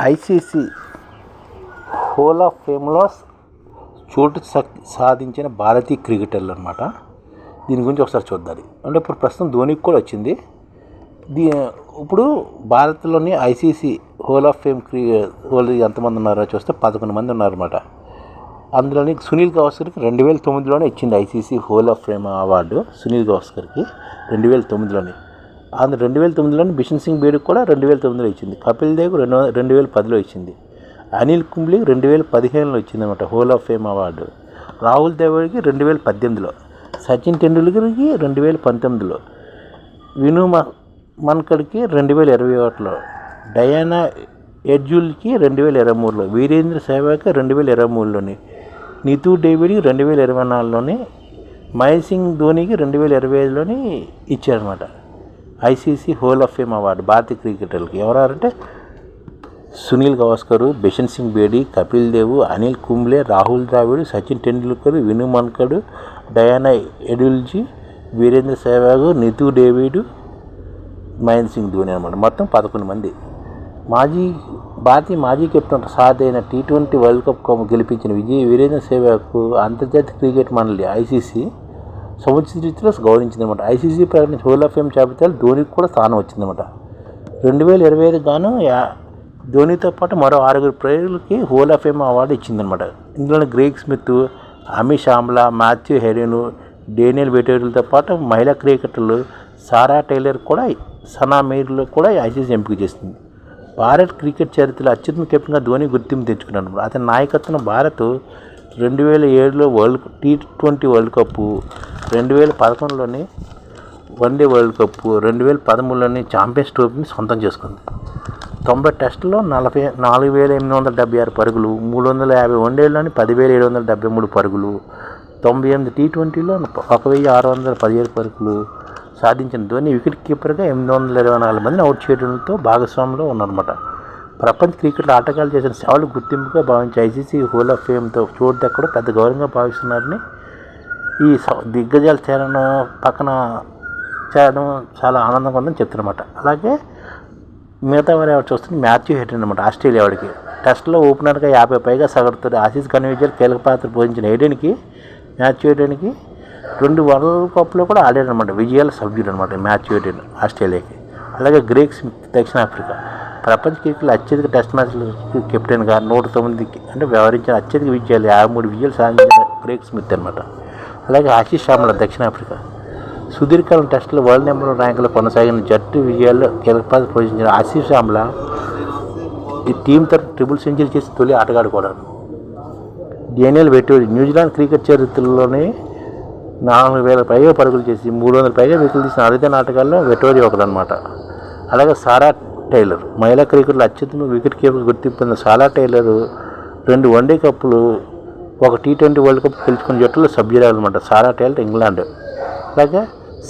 ICC hall of ఫేమ్లో చోటు సాధించిన భారతీయ క్రికెటర్లు అనమాట దీని గురించి ఒకసారి చూద్దాం. అంటే ఇప్పుడు ప్రస్తుతం ధోనికి కూడా వచ్చింది. దీ ఇప్పుడు భారత్లోని ఐసీసీ హోల్ ఆఫ్ ఫేమ్ క్రి హోల్ ఎంతమంది ఉన్నారో చూస్తే పదకొండు మంది ఉన్నారన్నమాట. అందులోని సునీల్ గవాస్కర్కి రెండు వేల తొమ్మిదిలోనే ఇచ్చింది ICC hall of fame award. Sunil గవాస్కర్కి రెండు వేల తొమ్మిదిలోనే. ఆంధ్ర రెండు వేల తొమ్మిదిలోని బిషన్ సింగ్ బేడ్కి కూడా రెండు వేల తొమ్మిదిలో ఇచ్చింది కపిల్ దేవ్ రెండు రెండు వేల పదిలో ఇచ్చింది అనిల్ కుంబ్లీ రెండు వేల పదిహేనులో ఇచ్చిందనమాట hall of fame award Rahul ద్రవిడ్కి రెండు వేల పద్దెనిమిదిలో సచిన్ టెండూల్కర్కి రెండు వేల పంతొమ్మిదిలో విను మ- మన్కడ్కి రెండు వేల ఇరవై ఒకటిలో డయానా ఎడ్జూల్కి రెండు వేల ఇరవై మూడులో వీరేంద్ర సేవాకి రెండు వేల ఇరవై మూడులోని నితు డేవిడ్కి రెండు వేల ఇరవై నాలుగులోని మహేష్ సింగ్ ధోనికి రెండు వేల ఇరవై ఐదులోని ఇచ్చారనమాట ICC hall of fame award భారతీయ క్రికెటర్లకి ఎవరంటే సునీల్ గవాస్కర్ బిషన్ సింగ్ బేడి కపిల్ దేవ్ అనిల్ కుంబ్లే రాహుల్ ద్రావిడ్ సచిన్ టెండూల్కర్ విను మన్కడ్ డయానా ఎడుల్జీ వీరేంద్ర సెహ్వాగ్ నితూ డేవిడ్ మహేంద్ర సింగ్ ధోని అనమాట మొత్తం పదకొండు మంది. మాజీ భారతీయ మాజీ కెప్టెన్ సాధ్ అయిన T twenty world cup cup గెలిపించిన విజయ్ వీరేంద్ర సెహ్వాగ్కు అంతర్జాతీయ క్రికెట్ మండలి ఐసీసీ సముచిత రీతిలో గౌరవించిందనమాట ఐసీసీ ప్రకటించిన హోల్ ఆఫ్ ఫేమ్ జాబితాలో ధోనికి కూడా స్థానం వచ్చిందనమాట రెండు వేల ఇరవై ఐదు గాను ధోనితో పాటు మరో ఆరుగురు ప్లేయర్లకి హోల్ ఆఫ్ ఫేమ్ అవార్డు ఇచ్చిందనమాట ఇందులో గ్రేగ్ స్మిత్ అమిష్ ఆమ్లా మాథ్యూ హెరెను డేనియల్ వెటేరులతో పాటు మహిళా క్రికెటర్లు సారా టైలర్ కూడా సనా మీర్లు కూడా ఐసీసీ ఎంపిక చేసింది. భారత్ క్రికెట్ చరిత్రలో అత్యుత్తమ కెప్టెన్గా ధోని గుర్తింపు తెచ్చుకున్నాడు. అతని నాయకత్వం భారత్ రెండు వేల ఏడులో world T twenty world cup రెండు వేల పదకొండులోనే వన్డే వరల్డ్ కప్ రెండు వేల పదమూడులోనే ఛాంపియన్స్ ట్రోఫీని సొంతం చేసుకుంది. తొంభై టెస్టుల్లో నలభై నాలుగు వేల ఎనిమిది వందల డెబ్బై ఆరు పరుగులు మూడు వందల యాభై వన్డేల్లోని పదివేల ఏడు వందల డెబ్బై మూడు పరుగులు తొంభై ఎనిమిది టీ ట్వంటీలో ఒక వెయ్యి ఆరు వందల పదిహేడు పరుగులు సాధించిన ధోని వికెట్ కీపర్గా ఎనిమిది వందల ఇరవై నాలుగు మందిని అవుట్ చేయడంతో భాగస్వామిలో ఉన్నారన్నమాట. ప్రపంచ క్రికెట్లో ఆటగాళ్ళు చేసిన సేవలు గుర్తింపుగా భావించి ఐసీసీ హోల్ ఆఫ్ ఫేమ్తో చోటు దక్కడం పెద్ద గౌరవంగా భావిస్తున్నారని ఈ దిగ్గజాలు చేరడం పక్కన చేరడం చాలా ఆనందంగా ఉందని చెప్తున్నమాట అలాగే మిగతా వారు ఎవరు చూస్తే మ్యాథ్యూ హెడ్ అనమాట ఆస్ట్రేలియా వాడికి. టెస్ట్లో ఓపెనర్గా యాభై పైగా సగటుతో ఆసీస్ కన్వీజర్ కీలక పాత్ర పోషించిన హెడెన్కి మ్యాథ్యూ హెడెన్కి రెండు వరల్డ్ కప్లో కూడా ఆడాడు అనమాట విజయాల సభ్యుడు అనమాట మ్యాథ్యూ హెడెన్ ఆస్ట్రేలియాకి. అలాగే గ్రేక్స్ దక్షిణాఫ్రికా ప్రపంచ క్రికెట్లో అత్యధిక టెస్ట్ మ్యాచ్లు కెప్టెన్గా నూట తొమ్మిదికి అంటే వ్యవహరించిన అత్యధిక విజయాలు యాభై మూడు విజయాలు సాధించిన బ్రేక్ స్మిత్ అనమాట అలాగే ఆశీష్ శామల దక్షిణాఫ్రికా. సుదీర్ఘకాలం టెస్టులో వరల్డ్ నెంబర్ ర్యాంకులో కొనసాగిన జట్టు విజయాల్లో కీలక పాత్ర పోషించిన ఆశీష్ శ్యామల ఈ టీం తరఫు ట్రిపుల్ సెంచరీ చేసి తొలి ఆటగాడు కూడా. డేనియల్ వెటోరి న్యూజిలాండ్ క్రికెట్ చరిత్రలోనే నాలుగు వేల పైగా పరుగులు చేసి మూడు వందల పైగా వికెట్లు తీసిన అరుదైన ఆటగాల్లో వెటోరి ఒకడనమాట అలాగే సారా టైలర్. మహిళా క్రికెట్లో అత్యుత్తమ వికెట్ కీపర్ గుర్తింపు పొందిన సాలా టైలర్ రెండు వన్డే కప్పులు ఒక టీ ట్వంటీ వరల్డ్ కప్ గెలుచుకున్న జట్టులో సభ్యురాలు అనమాట సారా టైలర్ ఇంగ్లాండ్. అలాగే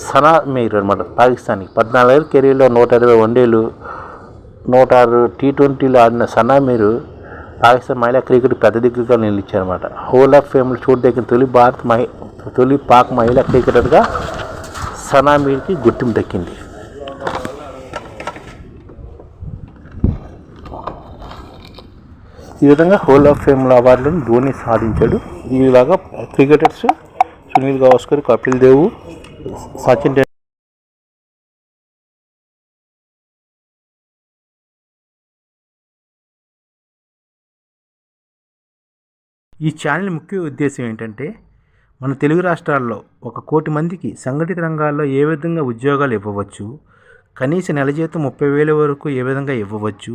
సనా మీర్ అనమాట పాకిస్తాన్కి పద్నాలుగేళ్ళ కెరీర్లో నూట ఇరవై వన్డేలు నూట ఆరు టీ ట్వంటీలో ఆడిన సనా మీరు పాకిస్తాన్ మహిళా క్రికెట్ పెద్ద దిగ్గుగా నిలిచారనమాట హోల్ ఆఫ్ ఫేమ్లు చూడదగిన తొలి భారత్ మహి తొలి పాక్ మహిళా క్రికెటర్గా సనా మీర్కి గుర్తింపు దక్కింది. ఈ విధంగా హోల్ ఆఫ్ ఫేమ్ అవార్డులను ధోని సాధించాడు. ఇలాగా క్రికెటర్స్ సునీల్ గవాస్కర్ కపిల్ దేవ్ సచిన్ ఈ ఛానల్ ముఖ్య ఉద్దేశం ఏంటంటే మన తెలుగు రాష్ట్రాల్లో ఒక కోటి మందికి సంఘటిత రంగాల్లో ఏ విధంగా ఉద్యోగాలు ఇవ్వవచ్చు కనీస నెల జీతం ముప్పై వేల వరకు ఏ విధంగా ఇవ్వవచ్చు